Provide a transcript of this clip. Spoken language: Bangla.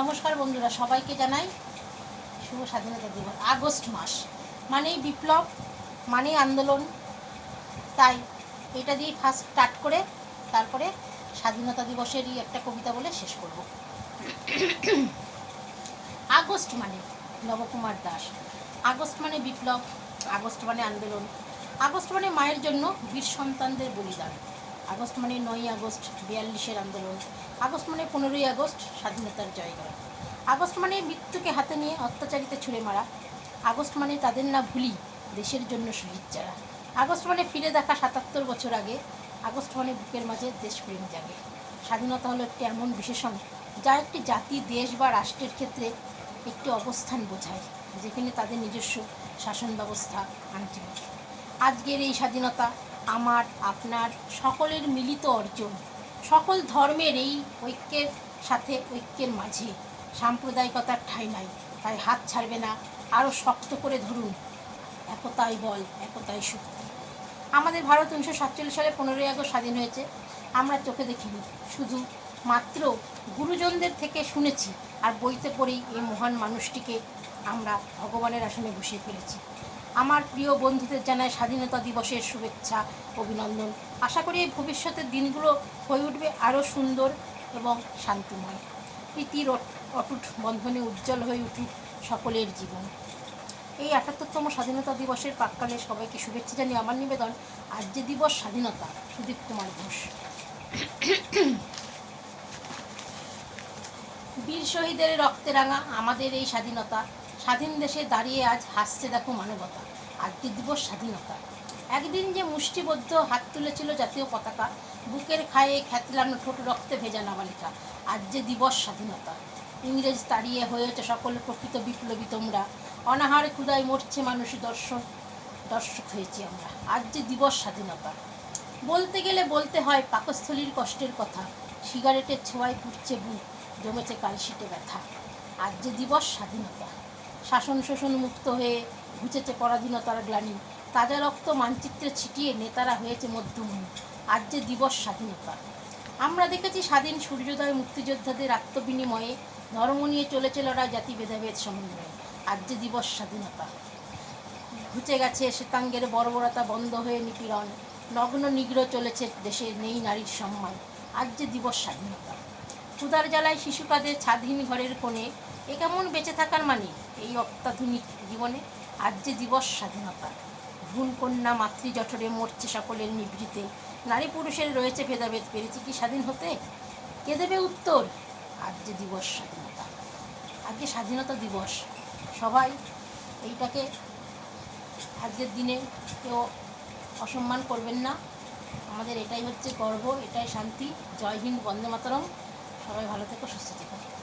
নমস্কার বন্ধুরা, সবাইকে জানাই শুভ স্বাধীনতা দিবস, আগস্ট মাস। মানেই বিপ্লব, মানেই আন্দোলন। তাই এটা দিয়ে ফার্স্ট স্টার্ট করে তারপরে স্বাধীনতা দিবসেরই একটা কবিতা বলে শেষ করব। আগস্ট মানে নবকুমার দাস। আগস্ট মানে বিপ্লব, আগস্ট মানে আন্দোলন। আগস্ট মানে মায়ের জন্য বীর সন্তানদের বলিদান। আগস্ট মানে নয়ই আগস্ট, বিয়াল্লিশের আন্দোলন। আগস্ট মানে পনেরোই আগস্ট, স্বাধীনতার জয়গান আগস্ট মানে মৃত্যুকে হাতে নিয়ে অত্যাচারিতে ছুঁড়ে মারা। আগস্ট মানে তাদের না ভুলি, দেশের জন্য শহীদ যারা। আগস্ট মানে ফিরে দেখা সাতাত্তর বছর আগে। আগস্ট মানে বুকের মাঝে দেশপ্রেম জাগে। স্বাধীনতা হলো একটি এমন বিশেষণ, যা একটি জাতি, দেশ বা রাষ্ট্রের ক্ষেত্রে একটি অবস্থান বোঝায়, যেখানে তাদের নিজস্ব শাসন ব্যবস্থা আনটিমেট আজকের এই স্বাধীনতা আমার, আপনার, সকলের মিলিত অর্জন। সকল ধর্মের এই ঐক্যের সাথে ঐক্যের মাঝে। সাম্প্রদায়িকতার ঠাঁই নাই, তাই হাত ছাড়বে না আরও শক্ত করে ধরুন। একতাই বল, একতাই শক্তি। আমাদের ভারত উনিশশো সাতচল্লিশ সালে পনেরোই আগস্ট স্বাধীন হয়েছে। আমরা চোখে দেখিনি, শুধু মাত্র গুরুজনদের থেকে শুনেছি, আর বইতে পড়েই এই মহান মানুষটিকে আমরা ভগবানের আসনে বসিয়ে ফেলেছি। আমার প্রিয় বন্ধুদের জানায় স্বাধীনতা দিবসের শুভেচ্ছা, অভিনন্দন। আশা করি এই ভবিষ্যতের দিনগুলো হয়ে উঠবে আরও সুন্দর এবং শান্তিময়। প্রীতির অট- অটুট বন্ধনে উজ্জ্বল হয়ে উঠুক সকলের জীবন। এই আটাত্তরতম স্বাধীনতা দিবসের প্রাককালে সবাইকে শুভেচ্ছা জানিয়ে আমার নিবেদন, আজ যে দিবস স্বাধীনতা, সুদীপ কুমার ঘোষ। বীর শহীদের রক্তে রাঙা আমাদের এই স্বাধীনতা স্বাধীন দেশে দাঁড়িয়ে আজ হাসছে দেখো মানবতা আজকের দিবস স্বাধীনতা। একদিন যে মুষ্টিবদ্ধ হাত তুলেছিল জাতীয় পতাকা, বুকের খায়ে খ্যাতলানো ঠোঁট রক্তে ভেজা নাবালিকা, আজ যে দিবস স্বাধীনতা। ইংরেজ তাড়িয়ে হয়েছে সকল প্রকৃত বিপ্লবী তোমরা, অনাহারে ক্ষুদায় মরছে মানুষ দর্শন, দর্শক হয়েছি আমরা। আজ যে দিবস স্বাধীনতা। বলতে গেলে বলতে হয় পাকস্থলীর কষ্টের কথা, সিগারেটের ছোঁয়ায় পুড়ছে বুক, জমেছে কালশিটে ব্যথা। আজ যে দিবস স্বাধীনতা। শাসন শোষণ মুক্ত হয়ে ঘুচেছে পরাধীনতার গ্লানি। তাজা রক্ত মানচিত্রে ছিটিয়ে নেতারা হয়েছে মধ্যমণি। আজ যে দিবস স্বাধীনতা। আমরা দেখেছি স্বাধীন সূর্যোদয় মুক্তিযোদ্ধাদের আত্মবিনিময়ে ধর্ম নিয়ে চলেছে লড়াই জাতি ভেদাভেদ সমন্বয়ে। আজ যে দিবস স্বাধীনতা। ঘুচে গেছে শ্বেতাঙ্গের বর্বরতা বন্ধ হয়ে নিপীড়ন। নগ্ন নিগ্রহ চলেছে দেশে নেই নারীর সম্মান। আজ যে দিবস স্বাধীনতা। ক্ষুদার জ্বালায় শিশুকাদের স্বাধীন ঘরের কোণে এ কেমন বেঁচে থাকার মানে? এই অত্যাধুনিক জীবনে আজ যে দিবস স্বাধীনতা। ভুল কন্যা মাতৃজঠরে মরছে সকলের নিভৃতে। নারী পুরুষের রয়েছে ভেদাভেদ পেরেছি কি স্বাধীন হতে? কে দেবে উত্তর? আজ যে দিবস স্বাধীনতা। আজকে স্বাধীনতা দিবস। সবাই এইটাকে আজকের দিনে কেউ অসম্মান করবেন না। আমাদের এটাই হচ্ছে গর্ব, এটাই শান্তি। জয় হিন্দ, বন্দে মাতরম। সবাই ভালো থেকো, সুস্থ থেকো।